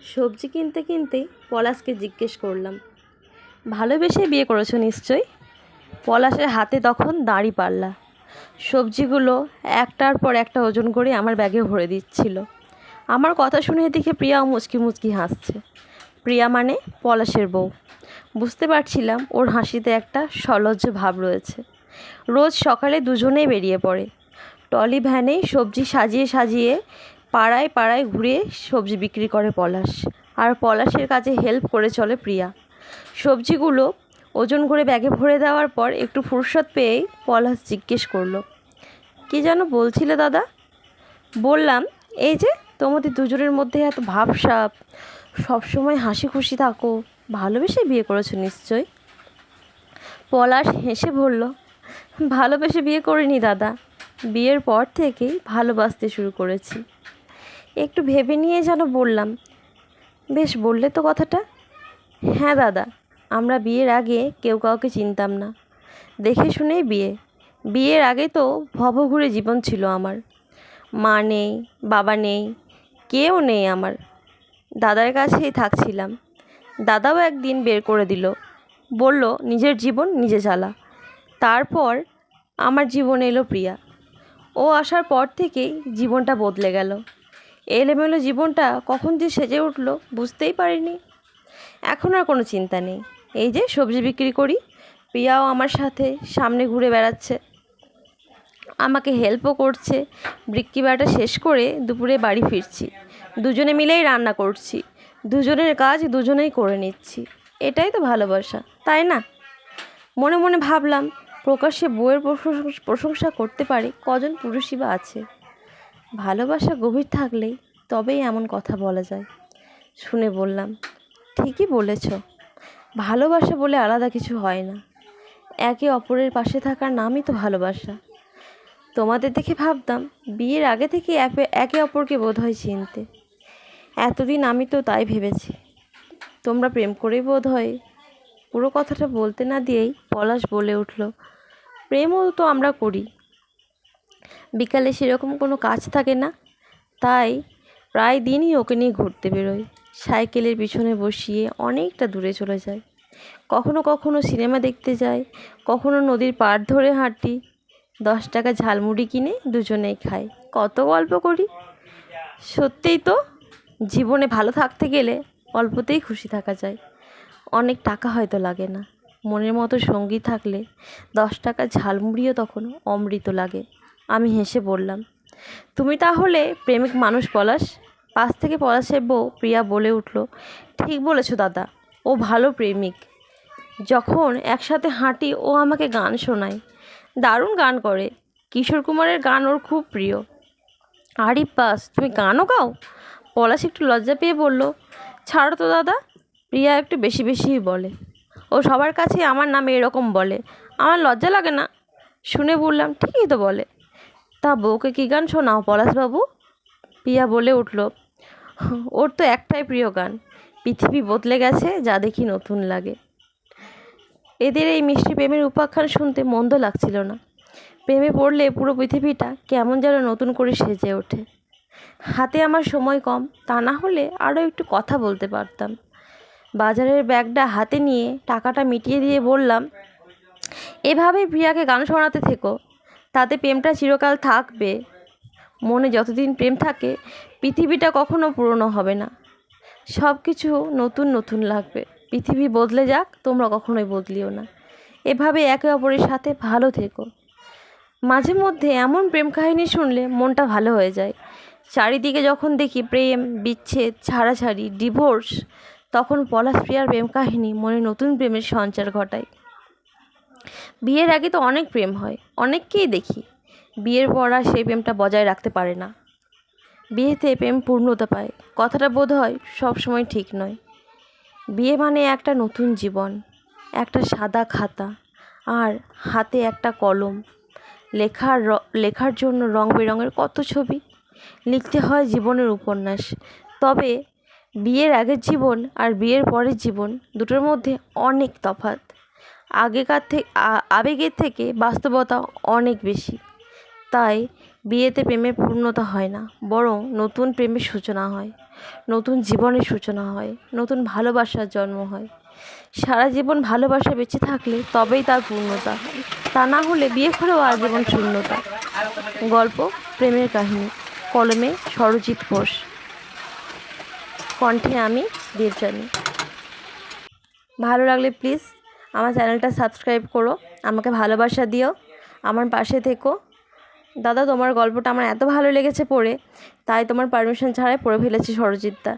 সবজি কিনতে কিনতেই পলাশকে জিজ্ঞেস করলাম, ভালোবেসে বিয়ে করেছ নিশ্চয়ই? পলাশের হাতে তখন দাঁড়ি পাল্লা। সবজিগুলো একটার পর একটা ওজন করে আমার ব্যাগে ভরে দিচ্ছিল। আমার কথা শুনে দেখে প্রিয়াও মুচকি মুচকি হাসছে। প্রিয়া মানে পলাশের বউ। বুঝতে পারছিলাম ওর হাসিতে একটা সলজ্জ ভাব রয়েছে। রোজ সকালে দুজনেই বেরিয়ে পড়ে। টলি ভ্যানে সবজি সাজিয়ে সাজিয়ে পাড়ায় পাড়ায় ঘুরে সবজি বিক্রি করে পলাশ। আর পলাশের কাছে হেল্প করে চলে প্রিয়া। সবজিগুলো ওজন করে ব্যাগে ভরে দেওয়ার পর একটু ফুরসত পেয়েই পলাশ জিজ্ঞেস করল, কি যেন বলছিলে দাদা? বললাম, এই যে তোমাদের দুজনের মধ্যে এত ভাবসাব, সবসময় হাসি খুশি থাকো, ভালোবেসে বিয়ে করেছ নিশ্চয় পলাশ হেসে বলল, ভালোবেসে বিয়ে করিনি দাদা, বিয়ের পর থেকেই ভালোবাসতে শুরু করেছি। একটু ভেবে নিয়ে যেন বললাম। বেশ, বললে তো কথাটা। হ্যাঁ দাদা, আমরা বিয়ের আগে কেউ কাউকে চিনতাম না। দেখে শুনেই বিয়ে। বিয়ের আগে তো ভবঘুরে জীবন ছিল আমার। মা নেই, বাবা নেই, কেউ নেই আমার। দাদার কাছেই থাকছিলাম। দাদাও একদিন বের করে দিল। বলল, নিজের জীবন নিজে চালা। তারপর আমার জীবনে এলো প্রিয়া। ও আসার পর থেকেই জীবনটা বদলে গেল। এলোমেলো জীবনটা কখন যে সেজে উঠল বুঝতেই পারিনি। এখন আর কোনো চিন্তা নেই। এই যে সবজি বিক্রি করি প্রিয়াও আমার সাথে সামনে ঘুরে বেড়াচ্ছে। আমাকে হেল্পও করছে। বৃক্কি বাটা শেষ করে দুপুরে বাড়ি ফিরছি। দুজনে মিলেই রান্না করছি। দুজনের কাজ দুজনেই করে নিচ্ছি। এটাই তো ভালোবাসা, তাই না? মনে মনে ভাবলাম, প্রকাশ্যে বইয়ের প্রশংসা করতে পারে কজন পুরুষই বা আছে। ভালোবাসা গভীর থাকলেই তবেই এমন কথা বলা যায়। শুনে বললাম, ঠিকই বলেছ। ভালোবাসা বলে আলাদা কিছু হয় না। একে অপরের পাশে থাকার নামই তো ভালোবাসা। তোমাদের দেখে ভাবতাম, বিয়ের আগে থেকে একে- অপরকে বোধ হয় চিনতে। এতদিন আমি তো তাই ভেবেছি। তোমরা প্রেম করেই বোধ হয় পুরো কথাটা বলতে না দিয়েই পলাশ বলে উঠল, প্রেমও তো আমরা করি। বিকালে সেরকম কোনো কাজ থাকে না। তাই প্রায় দিনই ওকে নিয়ে ঘুরতে বেরোই। সাইকেলের পিছনে বসিয়ে অনেকটা দূরে চলে যায়। কখনো কখনো সিনেমা দেখতে যাই, কখনো নদীর পাড় ধরে হাঁটি। দশ টাকা ঝালমুড়ি কিনে দুজনেই খাই। কত গল্প করি। সত্যিই তো, জীবনে ভালো থাকতে গেলে অল্পতেই খুশি থাকা যায়। অনেক টাকা হয়তো লাগে না। মনের মতো সঙ্গী থাকলে দশ টাকা ঝালমুড়িও তখন অমৃত লাগে। আমি হেসে বললাম, তুমি তাহলে প্রেমিক মানুষ পলাশ? পাশ থেকে পলাশের বউ প্রিয়া বলে উঠল, ঠিক বলেছ দাদা, ও ভালো প্রেমিক। যখন একসাথে হাঁটি ও আমাকে গান শোনায়, দারুণ গান করে। কিশোর কুমারের গান ওর খুব প্রিয়। আরে বাস, তুমি গানও গাও? পলাশ একটু লজ্জা পেয়ে বলল, ছাড়ো তো দাদা। প্রিয়া একটু বেশি বেশিই বলে। ও সবার কাছে আমার নামে এরকম বলে। আমার লজ্জা লাগে না? শুনে বললাম, ঠিকই তো বলে। তা বউকে কী গান শোনাও পলাশবাবু? পিয়া বলে উঠল, ওর তো একটাই প্রিয় গান, পৃথিবী বদলে গেছে যা দেখি নতুন লাগে। এদের এই মিষ্টি প্রেমের উপাখ্যান শুনতে মন্দ লাগছিল না। প্রেমে পড়লে পুরো পৃথিবীটা কেমন যেন নতুন করে সেজে ওঠে। হাতে আমার সময় কম, তা না হলে আরও একটু কথা বলতে পারতাম। বাজারের ব্যাগটা হাতে নিয়ে টাকাটা মিটিয়ে দিয়ে বললাম, এভাবেই প্রিয়াকে গান শোনাতে থেকো তাতে প্রেমটা চিরকাল থাকবে। মনে যতদিন প্রেম থাকে, পৃথিবীটা কখনো পুরনো হবে না। সব কিছু নতুন নতুন লাগবে। পৃথিবী বদলে যাক, তোমরা কখনোই বদলিও না। এভাবে একে অপরের সাথে ভালো থেকো। মাঝে মধ্যে এমন প্রেম কাহিনী শুনলে মনটা ভালো হয়ে যায়। চারিদিকে যখন দেখি প্রেম, বিচ্ছেদ, ছাড়াছাড়ি, ডিভোর্স, তখন পলাশ প্রিয়ার প্রেম কাহিনী মনে নতুন প্রেমের সঞ্চার ঘটায়। বিয়ের আগে তো অনেক প্রেম হয়, অনেককেই দেখি। বিয়ের পর আর সেই প্রেমটা বজায় রাখতে পারে না। বিয়েতে প্রেম পূর্ণতা পায়, কথাটা বোধ হয় সবসময় ঠিক নয়। বিয়ে মানে একটা নতুন জীবন, একটা সাদা খাতা আর হাতে একটা কলম। লেখার লেখার জন্য রং বেরঙের কত ছবি? লিখতে হয় জীবনের উপন্যাস। তবে বিয়ের আগের জীবন আর বিয়ের পরের জীবন দুটোর মধ্যে অনেক তফাৎ। আগেকার থেকে আবেগের থেকে বাস্তবতা অনেক বেশি। তাই বিয়েতে প্রেমের পূর্ণতা হয় না, বরং নতুন প্রেমের সূচনা হয়, নতুন জীবনের সূচনা হয়, নতুন ভালোবাসার জন্ম হয়। সারা জীবন ভালোবাসা বেঁচে থাকলে তবেই তার পূর্ণতা তা না হলে বিয়ে করেও আজীবন শূন্যতা। গল্প, প্রেমের কাহিনী, কলমে সরজিৎ ঘোষ। কণ্ঠে আমি দেবজানি ভালো লাগলে প্লিজ আমার চ্যানেলটা সাবস্ক্রাইব করো, আমাকে ভালোবাসা দিও, আমার পাশে থেকো। দাদা, তোমার গল্পটা আমার এত ভালো লেগেছে পড়ে, তাই তোমার পারমিশন ছাড়াই পড়ে ফেলেছি সরজিৎদা।